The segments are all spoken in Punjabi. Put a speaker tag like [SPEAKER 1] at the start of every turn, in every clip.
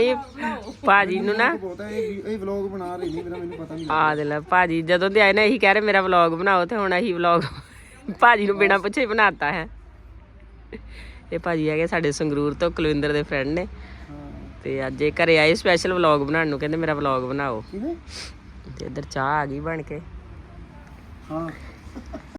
[SPEAKER 1] ਇਹ ਭਾਜੀ ਨੂੰ ਨਾ
[SPEAKER 2] ਬਹੁਤ ਹੈ ਇਹ ਇਹ ਵਲੌਗ ਬਣਾ ਰਹੀ ਨਹੀਂ ਮੇਰਾ ਮੈਨੂੰ ਪਤਾ ਨਹੀਂ
[SPEAKER 1] ਆ। ਦੇ ਲੈ ਭਾਜੀ ਜਦੋਂ ਦੇ ਆਏ ਨਾ ਇਹੀ ਕਹਿ ਰਹੇ ਮੇਰਾ ਵਲੌਗ ਬਣਾਓ ਤੇ ਹੁਣ ਅਸੀਂ ਵਲੌਗ ਭਾਜੀ ਨੂੰ ਬਿਨਾਂ ਪੁੱਛੇ ਹੀ ਬਣਾਤਾ ਹੈ। ਇਹ ਭਾਜੀ ਹੈਗੇ ਸਾਡੇ ਸੰਗਰੂਰ ਤੋਂ ਕੁਲਵਿੰਦਰ ਦੇ ਫਰੈਂਡ ਨੇ। ਤੇ ਅੱਜ ਇਹ ਘਰੇ ਆਏ ਸਪੈਸ਼ਲ ਵਲੌਗ ਬਣਾਉਣ ਨੂੰ ਕਹਿੰਦੇ ਮੇਰਾ ਵਲੌਗ ਬਣਾਓ।
[SPEAKER 2] ਕਿਵੇਂ?
[SPEAKER 1] ਤੇ ਇੱਧਰ ਚਾਹ ਆ ਗਈ ਬਣ ਕੇ।
[SPEAKER 2] ਹਾਂ।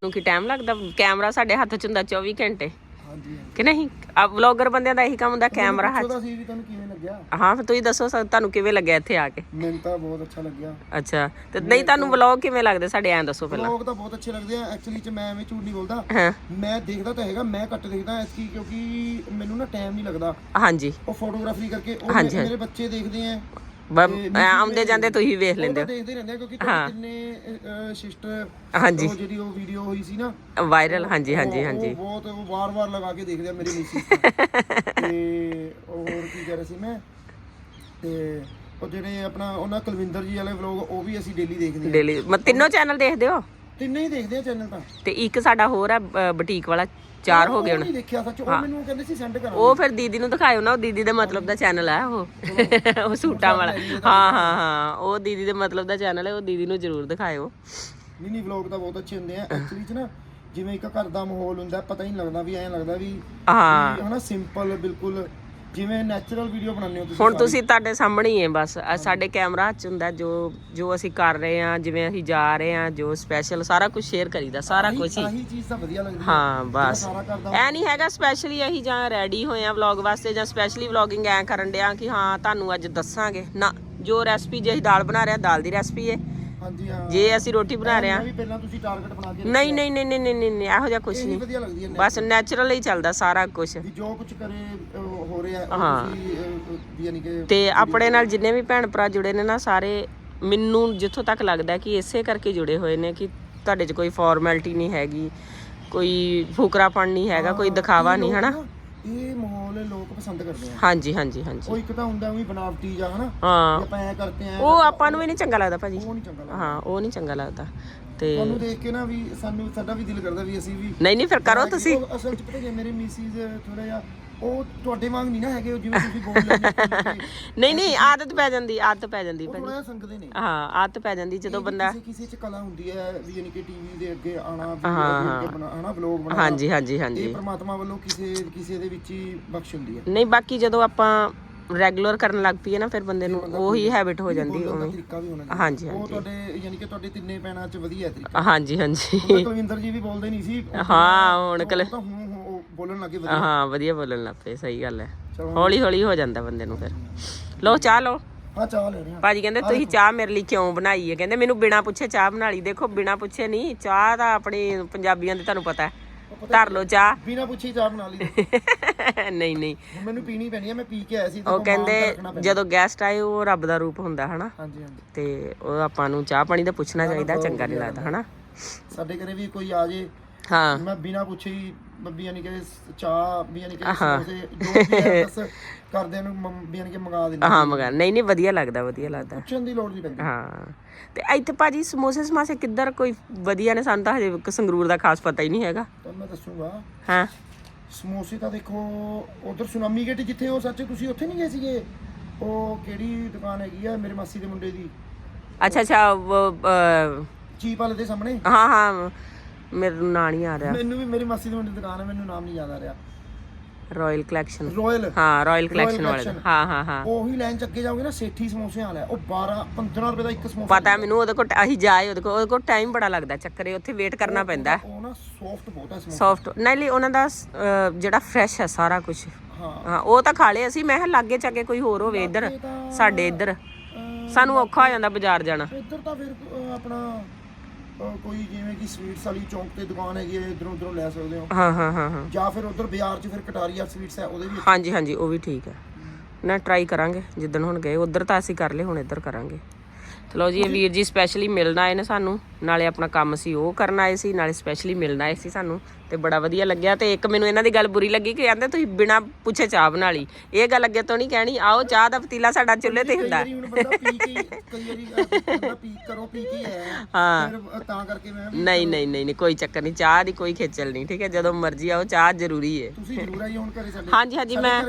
[SPEAKER 1] ਨੂੰ ਕੀ ਟਾਈਮ ਲੱਗਦਾ? ਕੈਮਰਾ ਸਾਡੇ ਹੱਥ 'ਚ ਹੁੰਦਾ 24 ਘੰਟੇ।
[SPEAKER 2] ਹਾਂਜੀ
[SPEAKER 1] ਕਿ ਨਹੀਂ? ਆ ਵਲੌਗਰ ਬੰਦਿਆਂ ਦਾ ਇਹੀ ਕੰਮ ਹੁੰਦਾ ਕੈਮਰਾ ਹੱਥ
[SPEAKER 2] ਉਹਦਾ ਸੀ ਵੀ ਤੁਹਾਨੂੰ ਕਿਵੇਂ ਲੱਗਿਆ?
[SPEAKER 1] ਹਾਂ ਫਿਰ ਤੁਸੀਂ ਦੱਸੋ ਸਾ- ਤੁਹਾਨੂੰ ਕਿਵੇਂ ਲੱਗਿਆ ਇੱਥੇ ਆ ਕੇ?
[SPEAKER 2] ਮੈਨੂੰ ਤਾਂ ਬਹੁਤ ਅੱਛਾ ਲੱਗਿਆ।
[SPEAKER 1] ਅੱਛਾ ਤੇ ਨਹੀਂ ਤੁਹਾਨੂੰ ਵਲੌਗ ਕਿਵੇਂ ਲੱਗਦੇ? ਸਾਡੇ ਐਂ ਦੱਸੋ ਪਹਿਲਾਂ।
[SPEAKER 2] ਵਲੌਗ ਤਾਂ ਬਹੁਤ ਅੱਛੇ ਲੱਗਦੇ ਆ। ਐਕਚੁਅਲੀ ਚ ਮੈਂ ਐਵੇਂ ਝੂਠ ਨਹੀਂ ਬੋਲਦਾ।
[SPEAKER 1] ਹਾਂ।
[SPEAKER 2] ਮੈਂ ਦੇਖਦਾ ਤਾਂ ਹੈਗਾ ਮੈਂ ਘੱਟ ਦੇਖਦਾ ਐਸਕੀ ਕਿਉਂਕਿ ਮੈਨੂੰ ਨਾ ਟਾਈਮ ਨਹੀਂ ਲੱਗਦਾ।
[SPEAKER 1] ਹਾਂਜੀ।
[SPEAKER 2] ਉਹ ਫੋਟੋਗ੍ਰਾਫੀ ਕਰਕੇ ਉਹ ਮੇਰੇ ਬੱਚੇ ਦੇਖਦੇ ਆ।
[SPEAKER 1] ਬ- ਆਉਂਦੇ ਜਾਂਦੇ ਤੁਸੀਂ ਵੇਖ
[SPEAKER 2] ਉਹ
[SPEAKER 1] ਲੈਂਦੇ
[SPEAKER 2] ਤਾਂ ਦੇਖਦੇ ਰਹਿੰਦੇ ਆ ਕਿਉਂਕਿ ਤੁਹਾਡੇ ਕਿੰਨੇ ਸਿਸਟਰ
[SPEAKER 1] ਹਾਂਜੀ।
[SPEAKER 2] ਉਹ ਜਿਹੜੀ ਉਹ ਵੀਡੀਓ ਹੋਈ ਸੀ ਨਾ
[SPEAKER 1] ਹੋ ਵਾਇਰਲ ਹਾਂਜੀ ਹਾਂਜੀ
[SPEAKER 2] ਉਹ-
[SPEAKER 1] ਹਾਂਜੀ।
[SPEAKER 2] ਉਹ ਬਹੁਤ ਉਹ ਵਾਰ-ਵਾਰ ਲਗਾ ਕੇ ਦੇਖਦੇ ਆ ਮੇਰੀ ਮਿਸਿਸ ਤੇ ਉਹ ਹੋਰ ਕੀ ਕਹਿ ਰਿਹਾ ਸੀ ਮੈਂ ਤੇ ਉਹ ਜਿਹੜੇ ਆਪਣਾ ਉਹਨਾਂ ਕੁਲਵਿੰਦਰ ਜੀ ਵਾਲੇ ਵਲੋਗ ਉਹ ਵੀ ਅਸੀਂ ਡੇਲੀ ਦੇਖਦੇ ਆ
[SPEAKER 1] ਡੇਲੀ ਮੈਂ ਤਿੰਨੋਂ ਚੈਨਲ ਦੇਖਦੇ ਹੋ?
[SPEAKER 2] ਤਿੰਨੇ ਹੀ ਦੇਖਦੇ ਆ ਚੈਨਲ ਤਾਂ।
[SPEAKER 1] ਤੇ ਇੱਕ ਸਾਡਾ ਹੋਰ ਬੁਟੀਕ ਵਾਲਾ। ਚਾਰ ਹੋ ਗਏ ਹੁਣ।
[SPEAKER 2] ਨਹੀਂ ਦੇਖਿਆ ਸੱਚ ਉਹ ਮੈਨੂੰ ਕਹਿੰਦੇ ਸੀ ਸੈਂਡ ਕਰਾਂ
[SPEAKER 1] ਉਹ ਫਿਰ ਦੀਦੀ ਨੂੰ ਦਿਖਾਇਓ ਨਾ ਉਹ ਦੀਦੀ ਦੇ ਮਤਲਬ ਦਾ ਚੈਨਲ ਹੈ ਉਹ। ਉਹ ਸੂਟਾਂ ਵਾਲਾ। ਹਾਂ ਹਾਂ ਹਾਂ ਉਹ ਦੀਦੀ ਦੇ ਮਤਲਬ ਦਾ ਚੈਨਲ ਹੈ ਉਹ ਦੀਦੀ ਨੂੰ ਜ਼ਰੂਰ ਦਿਖਾਇਓ।
[SPEAKER 2] ਨਹੀਂ ਨਹੀਂ ਵਲੌਗ ਤਾਂ ਬਹੁਤ ਅੱਛੇ ਹੁੰਦੇ ਆ। ਐਕਚੁਅਲੀ ਚ ਨਾ ਜਿਵੇਂ ਇੱਕ ਘਰ ਦਾ ਮਾਹੌਲ ਹੁੰਦਾ ਪਤਾ ਹੀ ਨਹੀਂ ਲੱਗਦਾ ਵੀ ਐਂ ਲੱਗਦਾ ਵੀ
[SPEAKER 1] ਹਾਂ।
[SPEAKER 2] ਹਨਾ ਸਿੰਪਲ ਬਿਲਕੁਲ ਜਿਵੇਂ ਨੈਚੁਰਲ ਵੀਡੀਓ ਬਣਾਉਂਦੇ ਹੋ ਤੁਸੀਂ
[SPEAKER 1] ਹੁਣ ਤੁਸੀਂ ਤੁਹਾਡੇ ਸਾਹਮਣੇ ਹੀ ਹੈ ਬਸ। ਆਹ ਸਾਡੇ ਕੈਮਰਾ ਹੱਥ 'ਚ ਹੁੰਦਾ ਜੋ ਜੋ ਅਸੀਂ ਕਰ ਰਹੇ ਹਾਂ ਜਿਵੇਂ ਅਸੀਂ ਜਾ ਰਹੇ ਹਾਂ ਜੋ ਸਪੈਸ਼ਲ ਸਾਰਾ ਕੁਝ ਸ਼ੇਅਰ ਕਰੀਦਾ ਸਾਰਾ ਕੁਝ ਹੀ।
[SPEAKER 2] ਆਹੀ ਚੀਜ਼ ਤਾਂ ਵਧੀਆ ਲੱਗਦੀ ਹੈ।
[SPEAKER 1] ਹਾਂ ਬਸ
[SPEAKER 2] ਸਾਰਾ ਕਰਦਾ
[SPEAKER 1] ਐ ਨਹੀਂ ਹੈਗਾ ਸਪੈਸ਼ਲੀ ਅਸੀਂ ਜਾਂ ਰੈਡੀ ਹੋਏ ਆ ਵਲੌਗ ਵਾਸਤੇ ਜਾਂ ਸਪੈਸ਼ਲੀ ਵਲੌਗਿੰਗ ਐ ਕਰਨ ਡਿਆ ਕਿ ਹਾਂ ਤੁਹਾਨੂੰ ਅੱਜ ਦੱਸਾਂਗੇ। ਨਾ ਜੋ ਰੈਸਪੀ ਜੇ ਅਸੀਂ ਦਾਲ ਬਣਾ ਰਹੇ ਆ ਦਾਲ ਦੀ ਰੈਸਪੀ ਹੈ।
[SPEAKER 2] ਹਾਂਜੀ ਹਾਂ।
[SPEAKER 1] ਜੇ ਅਸੀਂ ਰੋਟੀ ਬਣਾ ਰਹੇ ਆ
[SPEAKER 2] ਮੈਂ ਵੀ ਪਹਿਲਾਂ ਤੁਸੀਂ ਟਾਰਗੇਟ ਬਣਾ ਕੇ
[SPEAKER 1] ਨਹੀਂ ਨਹੀਂ ਨਹੀਂ ਨਹੀਂ ਨਹੀਂ ਨਹੀਂ ਇਹੋ ਜਿਹਾ ਕੁਝ
[SPEAKER 2] ਇਹ
[SPEAKER 1] ਨਹੀਂ।
[SPEAKER 2] ਵਧੀਆ ਲੱਗਦੀ ਹੈ
[SPEAKER 1] ਬਸ ਨੈਚੁਰਲ ਹੀ ਚੱਲਦਾ ਸਾਰਾ ਕੁਝ
[SPEAKER 2] ਵੀ ਜੋ ਕੁਝ ਕਰੇ ਅਹ, ਹੋ ਰਿਹਾ ਉਹ
[SPEAKER 1] ਹਾਂ।
[SPEAKER 2] ਤੁਸੀਂ ਅਹ, ਅਹ, ਯਾਨੀ ਕਿ
[SPEAKER 1] ਤੇ ਆਪਣੇ ਨਾਲ ਜਿੰਨੇ ਵੀ ਭੈਣ ਭਰਾ ਜੁੜੇ ਨੇ ਨਾ ਸਾਰੇ ਮੈਨੂੰ ਜਿੱਥੋਂ ਤੱਕ ਲੱਗਦਾ ਕਿ ਇਸੇ ਕਰਕੇ ਜੁੜੇ ਹੋਏ ਨੇ ਕਿ ਤੁਹਾਡੇ 'ਚ ਕੋਈ ਫਾਰਮੈਲਿਟੀ ਨਹੀਂ ਹੈਗੀ ਕੋਈ ਫੁਕਰਾਪਣ ਨਹੀਂ ਹੈਗਾ ਕੋਈ ਦਿਖਾਵਾ ਨਹੀਂ ਹਨਾ?
[SPEAKER 2] ਇਹ ਮਾਹੌਲ ਲੋਕ ਪਸੰਦ ਕਰਦੇ ਆ।
[SPEAKER 1] ਹਾਂਜੀ ਹਾਂਜੀ ਹਾਂਜੀ।
[SPEAKER 2] ਉਹ ਇੱਕ ਤਾਂ ਹੁੰਦਾ ਵੀ ਬਣਾਵਟੀ ਜਾਂ ਹਨਾ?
[SPEAKER 1] ਹਾਂ।
[SPEAKER 2] ਆਪਾਂ ਐ ਕਰਦੇ ਆ
[SPEAKER 1] ਉਹ ਆਪਾਂ ਨੂੰ ਵੀ ਨਹੀਂ ਚੰਗਾ ਲੱਗਦਾ ਭਾਜੀ।
[SPEAKER 2] ਉਹ ਨਹੀਂ ਚੰਗਾ ਲੱਗਦਾ।
[SPEAKER 1] ਹਾਂ ਉਹ ਨਹੀਂ ਚੰਗਾ ਲੱਗਦਾ। ਤੇ
[SPEAKER 2] ਤੁਹਾਨੂੰ ਦੇਖ ਕੇ ਨਾ ਵੀ ਸਾਨੂੰ ਸਾਡਾ ਵੀ ਦਿਲ ਕਰਦਾ ਵੀ ਅਸੀਂ ਵੀ
[SPEAKER 1] ਨਹੀਂ ਨਹੀਂ ਫਿਰ ਕਰੋ ਤੁਸੀਂ।
[SPEAKER 2] ਅਸਲ ਚ ਪਤਾ ਕੀ ਮੇਰੇ ਮਿਸਿਸ ਥੋੜਾ ਜਿਹਾ ਉਹ ਤੁਹਾਡੇ ਵਾਂਗ ਨਹੀਂ ਨਾ ਹੈਗੇ ਉਹ ਜਿਵੇਂ ਤੁਸੀਂ ਬੋਲ ਲੈਂਦੇ
[SPEAKER 1] ਨਹੀਂ ਨਹੀਂ ਆਦਤ ਪੈ ਜਾਂਦੀ ਆਦਤ ਪੈ ਜਾਂਦੀ ਭਾਜੀ।
[SPEAKER 2] ਥੋੜਾ ਜਿਹਾ ਸੰਗਦੇ ਨੇ।
[SPEAKER 1] ਹਾਂ ਆਦਤ ਪੈ ਜਾਂਦੀ ਜਦੋਂ ਬੰਦਾ
[SPEAKER 2] ਕਿਸੇ ਕਿਸੇ ਚ ਕਲਾ ਹੁੰਦੀ ਹੈ ਵੀ ਯਾਨੀ ਕਿ ਟੀਵੀ ਦੇ ਅੱਗੇ ਆਣਾ ਵੀਡੀਓ ਅੱਗੇ ਬਣਾ ਹਨਾ ਵਲੌਗ ਬਣਾਉਣਾ।
[SPEAKER 1] ਹਾਂਜੀ ਹਾਂਜੀ ਹਾਂਜੀ।
[SPEAKER 2] ਇਹ ਪ੍ਰਮਾਤਮਾ ਵੱਲੋਂ ਕਿਸੇ ਕਿਸੇ ਦੇ ਵਿੱਚ ਹੀ ਬਖਸ਼ ਹੁੰਦੀ ਹੈ।
[SPEAKER 1] ਨਹੀਂ ਬਾਕੀ ਜਦੋਂ ਆਪਾਂ ਰੈਗੂਲਰ ਕਰਨ ਲੱਗ ਪਈਏ ਨਾ ਫਿਰ ਬੰਦੇ ਨੂੰ ਉਹੀ ਹੈਬਿਟ ਹੋ ਜਾਂਦੀ
[SPEAKER 2] ਬੋਲਣ ਦਾ
[SPEAKER 1] ਉਵੇਂ
[SPEAKER 2] ਤਰੀਕਾ ਵੀ ਹੋਣਾ ਚਾਹੀਦਾ।
[SPEAKER 1] ਹਾਂਜੀ
[SPEAKER 2] ਉਹ ਤੁਹਾਡੇ ਯਾਨੀ ਕਿ ਤੁਹਾਡੇ ਤਿੰਨੇ ਪੈਣਾ ਚ ਵਧੀਆ ਤਰੀਕਾ।
[SPEAKER 1] ਹਾਂਜੀ ਹਾਂਜੀ।
[SPEAKER 2] ਕੁਲਵਿੰਦਰ ਜੀ ਵੀ ਬੋਲਦੇ ਨਹੀਂ ਸੀ ਉਹ
[SPEAKER 1] ਹਾਂ ਹੁਣ ਕਲ
[SPEAKER 2] ਤਾਂ ਹੁਣ ਹੁਣ ਉਹ ਬੋਲਣ ਲੱਗੇ ਵਧੀਆ।
[SPEAKER 1] ਹਾਂ ਵਧੀਆ ਬੋਲਣ ਲੱਗ ਪਏ ਸਹੀ ਗੱਲ ਹੈ। ਹੌਲੀ ਹੌਲੀ ਹੋ ਜਾਂਦਾ ਬੰਦੇ ਨੂੰ ਫਿਰ। ਲੋ ਚਾਹ ਲਓ।
[SPEAKER 2] ਹਾਂ ਚਾਹ ਲੈ ਰਹੇ ਹਾਂ।
[SPEAKER 1] ਭਾਜੀ ਕਹਿੰਦੇ ਤੁਸੀਂ ਚਾਹ ਮੇਰੇ ਲਈ ਕਿਉਂ ਬਣਾਈ ਹੈ? ਕਹਿੰਦੇ ਮੈਨੂੰ ਬਿਨਾ ਪੁੱਛੇ ਚਾਹ ਬਣਾ ਲਈ। ਦੇਖੋ ਬਿਨਾ ਪੁੱਛੇ ਨਹੀਂ ਚਾਹ ਤਾਂ ਆਪਣੀ ਪੰਜਾਬੀਆਂ ਦੀ ਤੁਹਾਨੂੰ ਪਤਾ ਹੈ। ਧਰ ਲਓ ਚਾਹ।
[SPEAKER 2] ਬਿਨਾ ਪੁੱਛੇ ਚਾਹ ਬਣਾ ਲਈ।
[SPEAKER 1] ਨਹੀਂ ਨਹੀਂ।
[SPEAKER 2] ਮੈਨੂੰ ਪੀਣੀ ਪੈਣੀ ਹੈ ਮੈਂ ਪੀ ਕੇ ਆਇਆ ਸੀ
[SPEAKER 1] ਉਹ ਕਹਿੰਦੇ। ਜਦੋਂ ਗੈਸਟ ਆਏ ਉਹ ਰੱਬ ਦਾ ਰੂਪ ਹੁੰਦਾ ਹਨਾ?
[SPEAKER 2] ਹਾਂਜੀ ਹਾਂਜੀ।
[SPEAKER 1] ਤੇ ਉਹ ਆਪਾਂ ਨੂੰ ਚਾਹ ਪਾਣੀ ਦਾ ਪੁੱਛਣਾ ਚਾਹੀਦਾ ਚੰਗਾ ਨਹੀਂ ਲੱਗਦਾ ਹਨਾ?
[SPEAKER 2] ਸਾਡੇ ਘਰੇ ਵੀ ਕੋਈ ਆ ਜੇ
[SPEAKER 1] ਹਾਂ।
[SPEAKER 2] ਮੈਂ ਬਿਨਾ ਪੁੱਛੇ ਹੀ ਬੱਬੀ ਯਾਨੀ ਕਿ ਚਾਹ ਵੀ ਯਾਨੀ ਕਿ ਸਮੋਸੇ ਜੋ ਵੀ ਹੈ ਬਸ ਕਰਦੇ ਨੂੰ ਮੰਮ- ਵੀ ਯਾਨੀ ਕਿ ਮੰਗਾ ਦਿੰਦੇ
[SPEAKER 1] ਹਾਂ ਮਗਾ ਨਹੀਂ ਨਹੀਂ ਵਧੀਆ ਲੱਗਦਾ ਵਧੀਆ ਲੱਗਦਾ।
[SPEAKER 2] ਪੁੱਛਣ ਦੀ ਲੋੜ ਨਹੀਂ ਪੈਂਦੀ।
[SPEAKER 1] ਹਾਂ। ਤੇ ਇੱਥੇ ਭਾਜੀ ਸਮੋਸੇ ਸਮਾਸੇ ਕਿੱਧਰ ਕੋਈ ਵਧੀਆ ਨੇ? ਸਾਨੂੰ ਤਾਂ ਹਜੇ ਇੱਕ ਸੰਗਰੂਰ ਦਾ ਖਾਸ ਪਤਾ ਹੀ ਨਹੀਂ ਹੈਗਾ।
[SPEAKER 2] ਤਾਂ ਮੈਂ ਦੱਸੂਗਾ।
[SPEAKER 1] ਹਾਂ।
[SPEAKER 2] ਸਮੋਸੇ ਤਾਂ ਦੇਖੋ ਉਧਰ ਸੁਨਾਮੀ ਗੇਟ ਜਿੱਥੇ ਉਹ ਸੱਚ ਤੁਸੀਂ ਉੱਥੇ ਨਹੀਂ ਗਏ ਸੀਗੇ? ਉਹ ਕਿਹੜੀ ਦੁਕਾਨ ਹੈਗੀ ਆ ਮੇਰੇ ਮਾਸੀ ਦੇ ਮੁੰਡੇ ਦੀ?
[SPEAKER 1] ਅੱਛਾ ਅੱਛਾ ਉਹ, ਅਹ,
[SPEAKER 2] ਚੀਪ ਵਾਲੇ ਦੇ ਸਾਹਮਣੇ?
[SPEAKER 1] ਹਾਂ ਹਾਂ। ਮੇਰੇ ਨਾਂ ਨਹੀਂ ਆ ਰਿਹਾ।
[SPEAKER 2] ਮੈਨੂੰ ਵੀ ਮੇਰੀ ਮਾਸੀ ਦੇ ਮੁੰਡੇ ਦੀ ਦੁਕਾਨ ਹੈ ਮੈਨੂੰ ਨਾਮ ਨਹੀਂ ਯਾਦ ਆ ਰਿਹਾ।
[SPEAKER 1] ਰਾਇਲ ਕਲੈਕਸ਼ਨ
[SPEAKER 2] ਰਾਇਲ
[SPEAKER 1] ਹਾਂ ਰਾਇਲ ਕਲੈਕਸ਼ਨ ਵਾਲੇ ਦਾ।
[SPEAKER 2] collection।
[SPEAKER 1] ਹਾਂ ਹਾਂ ਹਾਂ।
[SPEAKER 2] ਉਹੀ ਲਾਈਨ ਚ ਅੱਗੇ ਜਾਓਗੇ ਨਾ ਸੇਠੀ ਸਮੋਸੇ ਵਾਲਾ। ਹੈ। ਉਹ 12 15 ਰੁਪਏ ਦਾ ਇੱਕ ਸਮੋਸਾ
[SPEAKER 1] ਪਤਾ ਮੈਨੂੰ ਉਹਦੇ ਕੋਲ ਅਸੀਂ ਜਾਏ ਉਹਦੇ ਕੋਲ ਉਹਦੇ ਕੋਲ ਟਾਈਮ ਬੜਾ ਲੱਗਦਾ ਚੱਕਰੇ ਉੱਥੇ ਵੇਟ ਕਰਨਾ ਪੈਂਦਾ।
[SPEAKER 2] ਉਹ ਨਾ ਸੌਫਟ ਬਹੁਤ ਹੈ ਸਮੋਸਾ।
[SPEAKER 1] ਸੌਫਟ ਨਹੀਂ ਲਈ ਉਹਨਾਂ ਦਾ ਅਹ, ਜਿਹੜਾ ਫਰੈਸ਼ ਹੈ ਸਾਰਾ ਕੁਝ
[SPEAKER 2] ਹਾਂ।
[SPEAKER 1] ਹਾਂ ਉਹ ਤਾਂ ਖਾ ਲਏ ਅਸੀਂ। ਮੈਂ ਕਿਹਾ ਲਾਗੇ ਚੱਕੇ ਕੋਈ ਹੋਰ ਹੋਵੇ ਇੱਧਰ ਸਾਡੇ ਇੱਧਰ।
[SPEAKER 2] ਅਹ,
[SPEAKER 1] ਸਾਨੂੰ ਔਖਾ ਹੋ ਜਾਂਦਾ ਬਾਜ਼ਾਰ ਜਾਣਾ।
[SPEAKER 2] ਇੱਧਰ ਤਾਂ ਫਿਰ ਅਹ, ਆਪਣਾ ਕੋਈ ਜਿਵੇਂ ਕਿ ਸਵੀਟਸ ਵਾਲੀ ਚੌਂਕ ਤੇ ਦੁਕਾਨ ਹੈਗੀ ਹੈ ਇਧਰੋਂ ਉਧਰੋਂ ਲੈ ਸਕਦੇ ਹੋ।
[SPEAKER 1] ਹਾਂ ਹਾਂ ਹਾਂ ਹਾਂ।
[SPEAKER 2] ਜਾਂ ਫਿਰ ਉਧਰ ਬਾਜ਼ਾਰ 'ਚ ਫਿਰ ਕਟਾਰੀਆ ਸਵੀਟਸ ਹੈ ਉਹਦੇ ਵੀ
[SPEAKER 1] ਹਾਂਜੀ ਹਾਂਜੀ ਉਹ ਵੀ ਠੀਕ ਹੈ। ਨਾ ਟਰਾਈ ਕਰਾਂਗੇ ਜਿੱਦਣ ਹੁਣ ਗਏ ਉਧਰ ਤਾਂ ਅਸੀਂ ਕਰ ਲਏ ਹੁਣ ਇੱਧਰ ਕਰਾਂਗੇ। ਚਲੋ ਜੀ ਇਹ ਵੀਰ ਜੀ ਸਪੈਸ਼ਲੀ ਮਿਲਣ ਆਏ ਨੇ ਸਾਨੂੰ ਨਾਲੇ ਆਪਣਾ ਕੰਮ ਸੀ ਉਹ ਕਰਨ ਆਏ ਸੀ ਨਾਲੇ ਸਪੈਸ਼ਲੀ ਮਿਲਣ ਆਏ ਸੀ ਸਾਨੂੰ। ਤੇ ਬੜਾ ਵਧੀਆ ਲੱਗਿਆ ਤੇ ਇੱਕ ਮੈਨੂੰ ਇਹਨਾਂ ਦੀ ਗੱਲ ਬੁਰੀ ਲੱਗੀ ਕਿ ਕਹਿੰਦੇ ਤੁਸੀਂ ਬਿਨਾ ਪੁੱਛੇ ਚਾਹ ਬਣਾ ਲਈ। ਇਹ ਗੱਲ ਅੱਗੇ ਤੋਂ ਨਹੀਂ ਕਹਿਣੀ ਆਓ ਚਾਹ ਦਾ ਪਤੀਲਾ ਸਾਡਾ ਚੁੱਲ੍ਹੇ ਤੇ ਹੁੰਦਾ। ਹਾਂ ਨਹੀਂ ਨਹੀਂ ਨਹੀਂ ਕੋਈ ਚੱਕਰ ਨਹੀਂ ਚਾਹ ਦੀ ਕੋਈ ਖੇਚਲ ਨਹੀਂ ਠੀਕ ਹੈ? ਜਦੋਂ ਮਰਜ਼ੀ ਆਓ ਚਾਹ ਜ਼ਰੂਰੀ ਹੈ।
[SPEAKER 2] ਤੁਸੀਂ ਜ਼ਰੂਰ ਆਈ ਹੁਣ ਘਰੇ ਸਾਡੇ।
[SPEAKER 1] ਹਾਂਜੀ ਹਾਂਜੀ ਮੈਂ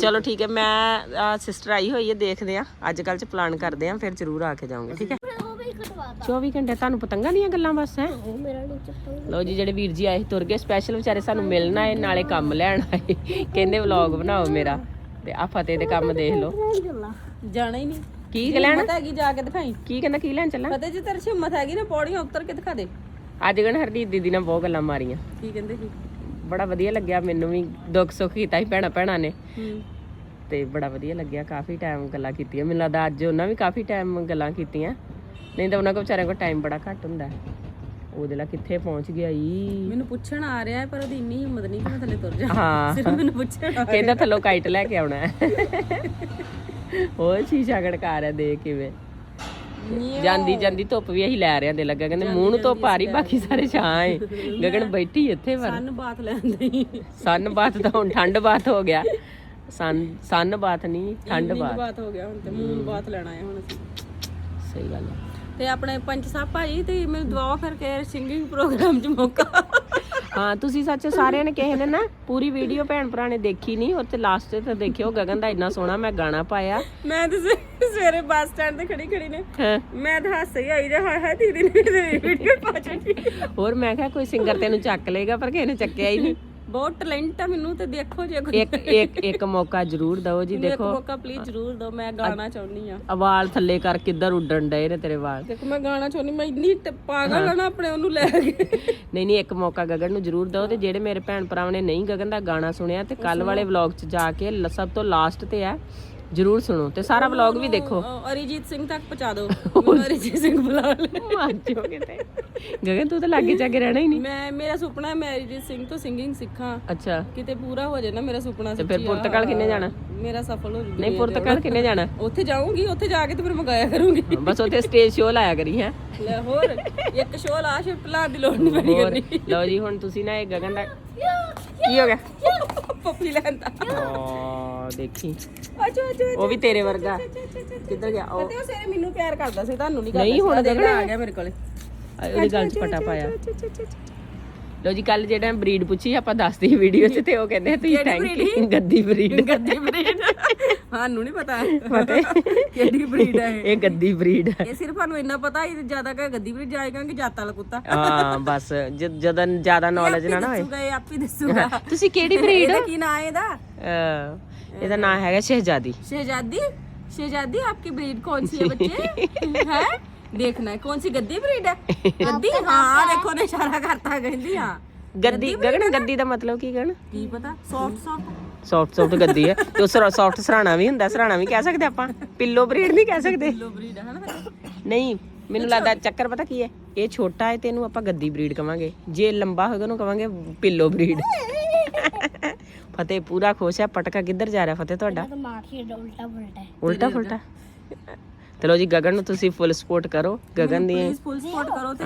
[SPEAKER 1] ਚਲੋ ਠੀਕ ਹੈ ਮੈਂ ਸਿਸਟਰ ਆਈ ਹੋਈ ਹੈ ਦੇਖਦੇ ਆ ਅੱਜ ਕੱਲ ਚ ਪਲਾਨ ਕਰਦੇ ਆ ਫਿਰ ਜ਼ਰੂਰ ਆ ਕੇ ਜਾਵਾਂਗੇ ਠੀਕ ਹੈ? 24 ਘੰਟੇ ਤੁਹਾਨੂੰ ਪਤੰਗਾਂ ਦੀਆਂ ਗੱਲਾਂ ਬਸ ਹੈ? ਲਓ ਜੀ ਜਿਹੜੇ ਵੀਰ ਜੀ ਆਏ ਸੀ ਤੁਰ ਗਏ ਸਪੈਸ਼ਲ ਵਿਚਾਰੇ ਸਾਨੂੰ ਮਿਲਣ ਆਏ ਨਾਲੇ ਕੰਮ ਲੈਣ ਆਏ। ਕਹਿੰਦੇ ਵਲੌਗ ਬਣਾਓ ਮੇਰਾ ਤੇ ਆ ਫਤਿਹ ਦੇ ਕੰਮ ਦੇਖ ਲਓ।
[SPEAKER 3] ਜਾਣਾ ਹੀ ਨਹੀਂ।
[SPEAKER 1] ਕੀ ਲੈਣ?
[SPEAKER 3] ਹਿੰਮਤ ਹੈਗੀ ਜਾ ਕੇ ਦਿਖਾਈ।
[SPEAKER 1] ਕੀ ਕਹਿੰਦਾ ਕੀ ਲੈਣ ਚੱਲਾਂ?
[SPEAKER 3] ਪਤਾ ਜੇ ਤੇਰੇ ਹਿੰਮਤ ਹੈਗੀ ਨਾ ਪੌੜੀਆਂ ਉੱਤਰ ਕੇ ਦਿਖਾ ਦੇ।
[SPEAKER 1] ਅੱਜ ਗਣ ਹਰਦੀਪ ਦੀਦੀ ਨਾਲ ਬਹੁਤ ਗੱਲਾਂ ਮਾਰੀਆਂ।
[SPEAKER 3] ਕੀ ਕਹਿੰਦੇ ਸੀ?
[SPEAKER 1] ਬੜਾ ਵਧੀਆ ਲੱਗਿਆ ਮੈਨੂੰ ਵੀ ਦੁੱਖ ਸੁੱਖ ਕੀਤਾ ਸੀ ਭੈਣਾ ਭੈਣਾਂ ਨੇ।
[SPEAKER 3] ਹੂੰ।
[SPEAKER 1] ਤੇ ਬੜਾ ਵਧੀਆ ਲੱਗਿਆ ਕਾਫੀ ਟਾਈਮ ਗੱਲਾਂ ਕੀਤੀਆਂ। ਮੈਨੂੰ ਲੱਗਦਾ ਅੱਜ ਉਹਨਾਂ ਵੀ ਕਾਫੀ ਟਾਈਮ ਗੱਲਾਂ ਕੀਤੀਆਂ। ਨਹੀਂ ਤਾਂ ਉਹਨਾਂ ਕੋਲ ਵਿਚਾਰਿਆਂ ਕੋਲ ਟਾਈਮ ਬੜਾ ਘੱਟ ਹੁੰਦਾ ਹੈ। ਉਹਦੇ ਲਾ ਕਿੱਥੇ ਪਹੁੰਚ ਗਿਆ ਈ?
[SPEAKER 3] ਮੈਨੂੰ ਪੁੱਛਣ ਆ ਰਿਹਾ ਹੈ, ਪਰ ਉਹਦੀ ਇੰਨੀ ਹਿੰਮਤ ਨਹੀਂ ਕਿ ਮੈਂ ਥੱਲੇ ਤੁਰ ਜਾ
[SPEAKER 1] ਹਾਂ।
[SPEAKER 3] ਸਿਰਫ ਮੈਨੂੰ ਪੁੱਛਣ ਆ
[SPEAKER 1] ਕਹਿੰਦਾ ਥੱਲੋਂ ਕਾਈਟ ਲੈ ਕੇ ਆਉਣਾ ਹੈ। ਹੋਰ ਸ਼ੀਸ਼ਾ ਗੜਕਾ ਰਿਹਾ ਦੇਖ ਕਿਵੇਂ।
[SPEAKER 3] ਨਹੀਂ
[SPEAKER 1] ਜਾਂਦੀ ਜਾਂਦੀ ਧੁੱਪ ਵੀ ਅਸੀਂ ਲੈ ਰਿਆਂ ਦੇ ਲੱਗਾ। ਕਹਿੰਦੇ ਮੂੰਹ ਨੂੰ ਧੁੱਪ ਆ ਰਹੀ ਬਾਕੀ ਸਾਰੇ ਛਾਂ ਏ। ਗਗਨ ਬੈਠੀ ਇੱਥੇ ਪਰ।
[SPEAKER 3] ਸਾਨੂੰ ਬਾਤ ਲੈਂਦੇ ਹੀ।
[SPEAKER 1] ਸਨ ਬਾਤ ਤਾਂ ਹੁਣ ਠੰਡ ਬਾਤ ਹੋ ਗਿਆ। ਸਨ ਸਨ ਬਾਤ ਨਹੀਂ ਠੰਡ ਬਾਤ
[SPEAKER 3] ਬਾਤ ਹੋ ਗਿਆ ਹੁਣ ਤੇ ਮੂੰਹ ਨੂੰ ਬਾਤ ਲੈਣਾ ਹੈ ਹੁਣ ਅਸੀਂ।
[SPEAKER 1] ਸਹੀ ਗੱਲ ਹੈ।
[SPEAKER 3] ਤੇ ਆਪਣੇ ਪੰਚ ਸਾਹਿਬ ਭਾਈ ਤੇ ਮੈਨੂੰ ਦਵਾਓ ਫਿਰ ਕੇ ਸਿੰਗਿੰਗ ਪ੍ਰੋਗਰਾਮ 'ਚ ਮੌਕਾ।
[SPEAKER 1] ਹਾਂ ਤੁਸੀਂ ਸੱਚ ਸਾਰਿਆਂ ਨੇ ਕਹੇ ਨੇ ਨਾ ਪੂਰੀ ਵੀਡੀਓ ਭੈਣ ਭਰਾ ਨੇ ਦੇਖੀ ਨਹੀਂ ਤੇ ਲਾਸਟ ਤੇ ਦੇਖਿਓ ਗਗਨ ਦਾ ਇੰਨਾ ਸੋਹਣਾ ਮੈਂ ਗਾਣਾ ਪਾਇਆ।
[SPEAKER 3] ਮੈਂ ਤੇ ਸਵੇ- ਸਵੇਰੇ ਬੱਸ ਸਟੈਂਡ ਤੇ ਖੜੀ ਖੜੀ ਨੇ।
[SPEAKER 1] ਹਾਂ।
[SPEAKER 3] ਮੈਂ ਤਾਂ ਹੱਸ ਹੀ ਆਈ ਜਾ ਹਾਏ ਹਾਏ ਦੀਦੀ ਨੇ ਮੇਰੀ ਵੀਡੀਓ ਪਾ ਚੁੱਕੀ
[SPEAKER 1] ਹੋਰ ਮੈਂ ਕਿਹਾ ਕੋਈ ਸਿੰਗਰ ਤੈਨੂੰ ਚੱਕ ਲੇਗਾ ਪਰ ਕਿਸੇ ਨੇ ਚੱਕਿਆ ਹੀ ਨਹੀਂ।
[SPEAKER 3] ਬਹੁਤ ਟੈਲੈਂਟ ਆ ਮੈਨੂੰ ਤੇ ਦੇਖੋ ਜੇ ਕੋਈ
[SPEAKER 1] ਇੱਕ ਇੱਕ ਇੱਕ ਮੌਕਾ ਜ਼ਰੂਰ ਦਿਓ ਜੀ
[SPEAKER 3] ਮੈਨੂੰ ਇੱਕ
[SPEAKER 1] ਦੇਖੋ।
[SPEAKER 3] ਮੌਕਾ ਪਲੀਜ਼ ਜ਼ਰੂਰ ਦਿਓ ਮੈਂ ਗਾਣਾ ਚਾਹੁੰਦੀ ਆ
[SPEAKER 1] ਵਾਲ ਥੱਲੇ ਕਰ ਕਿੱਧਰ ਉੱਡਣ ਡਏ ਨੇ ਤੇਰੇ ਵਾਲ।
[SPEAKER 3] ਦੇਖੋ ਮੈਂ ਗਾਣਾ ਚਾਹੁੰਦੀ ਮੈਂ ਇੰਨੀ ਟ- ਪਾਗਲ ਆ ਨਾ ਆਪਣੇ ਉਹਨੂੰ ਲੈ ਕੇ।
[SPEAKER 1] ਨਹੀਂ ਨਹੀਂ ਇੱਕ ਮੌਕਾ ਗਗਨ ਨੂੰ ਜ਼ਰੂਰ ਦਿਓ ਤੇ ਜਿਹੜੇ ਮੇਰੇ ਭੈਣ ਭਰਾਵਾਂ ਨੇ ਨਹੀਂ ਗਗਨ ਦਾ ਗਾਣਾ ਸੁਣਿਆ ਤੇ ਕੱਲ ਵਾਲੇ ਵਲੌਗ 'ਚ ਜਾ ਕੇ ਲ- ਸਭ ਤੋਂ ਲਾਸਟ ਤੇ ਹੈ ਜ਼ਰੂਰ ਸੁਣੋ ਤੇ ਸਾਰਾ ਵਲੌਗ ਵੀ ਦੇਖੋ।
[SPEAKER 3] ਅ, ਅਰੀਜੀਤ ਸਿੰਘ ਤੱਕ ਪਹੁੰਚਾ ਦਿਓ। ਮੈਨੂੰ ਅਰੀਜੀਤ ਸਿੰਘ ਬੁਲਾ ਲੈ।
[SPEAKER 1] ਮਾਜੋ ਕਿਤੇ ਗਗਨ ਤੂੰ ਤਾਂ ਲਾਗੇ ਜਾ ਕੇ ਰਹਿਣਾ ਹੀ ਨਹੀਂ।
[SPEAKER 3] ਮੈਂ ਮੇਰਾ ਸੁਪਨਾ ਹੈ ਮੈਂ ਅਰੀਜੀਤ ਸਿੰਘ ਤੋਂ ਸਿੰਗਿੰਗ ਸਿੱਖਾਂ।
[SPEAKER 1] ਅੱਛਾ।
[SPEAKER 3] ਕਿਤੇ ਪੂਰਾ ਹੋ ਜਾਏ ਨਾ ਮੇਰਾ ਸੁਪਨਾ
[SPEAKER 1] ਤੇ ਫਿਰ ਪੁਰਤਗਾਲ ਕਿੰਨੇ ਜਾਣਾ?
[SPEAKER 3] ਮੇਰਾ ਸਫਲ ਹੋ ਜੂਗਾ
[SPEAKER 1] ਨਹੀਂ ਪੁਰਤਗਾਲ ਕਿੰਨੇ ਜਾਣਾ?
[SPEAKER 3] ਉੱਥੇ ਜਾਊਂਗੀ ਉੱਥੇ ਜਾ ਕੇ ਤੇ ਫਿਰ ਮੰਗਾਇਆ ਕਰੂੰਗੀ।
[SPEAKER 1] ਬਸ ਉੱਥੇ ਸਟੇਜ ਸ਼ੋਅ ਲਾਇਆ ਕਰੀ ਹੈ।
[SPEAKER 3] ਲੈ ਹੋਰ ਇੱਕ ਸ਼ੋਅ ਲਾ ਸ਼ਿਫਟ ਲਾ ਦੀ ਲੋੜ ਨਹੀਂ ਪੈਣੀ
[SPEAKER 1] ਹੋਰ।
[SPEAKER 3] ਕਰਨੀ।
[SPEAKER 1] ਲਓ ਜੀ ਹੁਣ ਤੁਸੀਂ ਨਾ ਇਹ ਗਗਨ ਦਾ ਕੀ ਹੋ ਗਿਆ?
[SPEAKER 3] ਪੱਪੀ ਲੈਂਦਾ
[SPEAKER 1] ਆ ਦੇਖੀ।
[SPEAKER 3] ਅੱਛਾ ਅੱਛਾ
[SPEAKER 1] ਉਹ ਵੀ ਤੇਰੇ ਵਰਗਾ। ਕਿੱਧਰ ਗਿਆ? ਉਹ
[SPEAKER 3] ਤੇ ਉਹ ਸਿਰੇ ਮੈਨੂੰ ਪਿਆਰ ਕਰਦਾ ਸੀ ਤੁਹਾਨੂੰ ਨਹੀਂ ਕਰਦਾ
[SPEAKER 1] ਨਹੀਂ, ਹੁਣ
[SPEAKER 3] ਸੀ। ਆਹ ਦੇਖ ਲੈ,
[SPEAKER 1] ਗਗਨ
[SPEAKER 3] ਆ ਗਿਆ ਮੇਰੇ ਕੋਲੇ।
[SPEAKER 1] ਉਹਦੀ ਗੱਲ 'ਚ ਪਟਾ ਪਾਇਆ। ਲਓ ਜੀ ਕੱਲ ਜਿਹੜਾ ਬਰੀਡ ਪੁੱਛੀ ਆਪਾਂ ਦੱਸਦੀ ਵੀਡੀਓ 'ਚ ਤੇ ਉਹ ਕਹਿੰਦੇ ਤੁਸੀਂ thank you Gaddi breed.
[SPEAKER 3] Gaddi breed? ਸਾਨੂੰ ਨਹੀਂ ਪਤਾ। ਕਿਹੜੀ ਬਰੀਡ ਹੈ ਇਹ?
[SPEAKER 1] ਇਹ ਗੱਦੀ ਬਰੀਡ
[SPEAKER 3] ਇਹ ਸਿਰਫ ਸਾਨੂੰ ਇੰਨਾ ਪਤਾ ਹੀ ਜ਼ਿਆਦਾ ਕਾ ਗੱਦੀ ਬਰੀਡ ਜਾਏਗਾ ਕਿ ਜਾਤਾ ਵਾਲਾ ਕੁੱਤਾ।
[SPEAKER 1] ਹਾਂ ਬਸ ਜਦੋਂ ਜ਼ਿਆਦਾ ਨੌਲੇਜ ਨਾ ਨਾ ਹੋਏ।
[SPEAKER 3] ਦੱਸੂਗਾ ਇਹ ਆਪ ਹੀ ਦੱਸੂਗਾ।
[SPEAKER 1] ਤੁਸੀਂ ਕਿਹੜੀ ਬਰੀਡ?
[SPEAKER 3] ਇਹਦਾ ਕੀ ਨਾਂ ਹੈ ਇਹਦਾ?
[SPEAKER 1] ਇਹਦਾ ਨਾਮ ਹੈਗਾ ਸ਼ਹਿਜ਼ਾਦੀ
[SPEAKER 3] शहजादी शहजादी आपकी ब्रीड कौन सी है बच्चे है देखना है कौन सी गद्दी ब्रीड है गद्दी हाँ देखो ने इशारा करता है कहती हाँ
[SPEAKER 1] ਗੱਦੀ ਗਗਨ ਗੱਦੀ ਦਾ ਮਤਲਬ ਕੀ ਗਗਨ
[SPEAKER 3] की पता सॉफ्ट सॉफ्ट
[SPEAKER 1] ਸੌਫਟ ਸੌਫਟ ਗੱਦੀ ਹੈ ਤੇ ਉਸ ਸੌਫਟ ਸਰਾਣਾ ਵੀ ਹੁੰਦਾ ਸਰਾਣਾ ਵੀ ਕਹਿ ਸਕਦੇ ਆਪਾਂ ਪਿੱਲੋ ਬਰੀਡ ਨਹੀਂ ਕਹਿ ਸਕਦੇ
[SPEAKER 3] लो ब्रीड है ना
[SPEAKER 1] ਨਹੀਂ ਮੈਨੂੰ ਲੱਗਦਾ ਚੱਕਰ ਪਤਾ ਕੀ ਹੈ ਇਹ ਛੋਟਾ ਹੈ ਤੇ ਇਹਨੂੰ ਆਪਾਂ ਗੱਦੀ ਬਰੀਡ ਕਵਾਂਗੇ ਜੇ ਲੰਬਾ ਹੋਏਗਾ ਉਹਨੂੰ ਕਵਾਂਗੇ ਪਿੱਲੋ ਬਰੀਡ ਫਤਿਹ ਪੂਰਾ ਖੁਸ਼ ਹੈ ਪਟਕਾ ਕਿੱਧਰ ਜਾ ਰਿਹਾ ਫਤਿਹ ਤੁਹਾਡਾ? ਉਲਟਾ ਉਲਟਾ ਉਲਟਾ ਫੁਲਟਾ ਜੀ ਗਗਨ ਨੂੰ ਤੁਸੀਂ ਫੁੱਲ ਸਪੋਰਟ ਕਰੋ। ਗਗਨ ਦੀ
[SPEAKER 3] ਪਲੀਜ਼ ਫੁੱਲ ਸਪੋਰਟ ਕਰੋ ਤੇ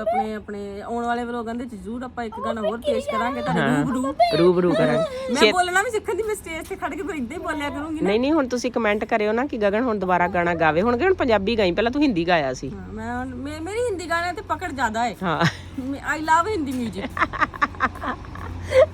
[SPEAKER 3] ਆਪਣੇ ਆਪਣੇ ਆਉਣ ਵਾਲੇ ਵਲੋਗਾਂ ਦੇ ਵਿੱਚ ਜ਼ਰੂਰ ਆਪਾਂ ਇੱਕ ਗਾਣਾ ਹੋਰ ਪੇਸ਼ ਕਰਾਂਗੇ ਤੁਹਾਨੂੰ ਰੂਬਰੂ।
[SPEAKER 1] ਰੂਬਰੂ ਕਰਾਂਗੇ।
[SPEAKER 3] ਮੈਂ ਬੋਲਣਾ ਵੀ ਸਿੱਖਣ ਦੀ ਮੈਂ ਸਟੇਜ ਤੇ ਖੜ ਕੇ ਫਿਰ ਇਦਾਂ ਹੀ ਬੋਲਿਆ ਕਰੂੰਗੀ
[SPEAKER 1] ਨਹੀਂ ਨਹੀਂ ਹੁਣ ਤੁਸੀਂ ਕਮੈਂਟ ਕਰਿਓ ਨਾ ਕਿ ਗਗਨ ਹੁਣ ਦੁਬਾਰਾ ਗਾਣਾ ਗਾਵੇ। ਹੁਣ ਗਗਨ ਪੰਜਾਬੀ ਗਾਈ ਪਹਿਲਾਂ ਤੂੰ ਹਿੰਦੀ ਗਾਇਆ ਸੀ।
[SPEAKER 3] ਮੈਂ ਮੇਰੀ ਹਿੰਦੀ ਗਾਣਿਆਂ ਤੇ ਪਕੜ ਜ਼ਿਆਦਾ ਹੈ।
[SPEAKER 1] ਹਾਂ।
[SPEAKER 3] I love Hindi 뮤직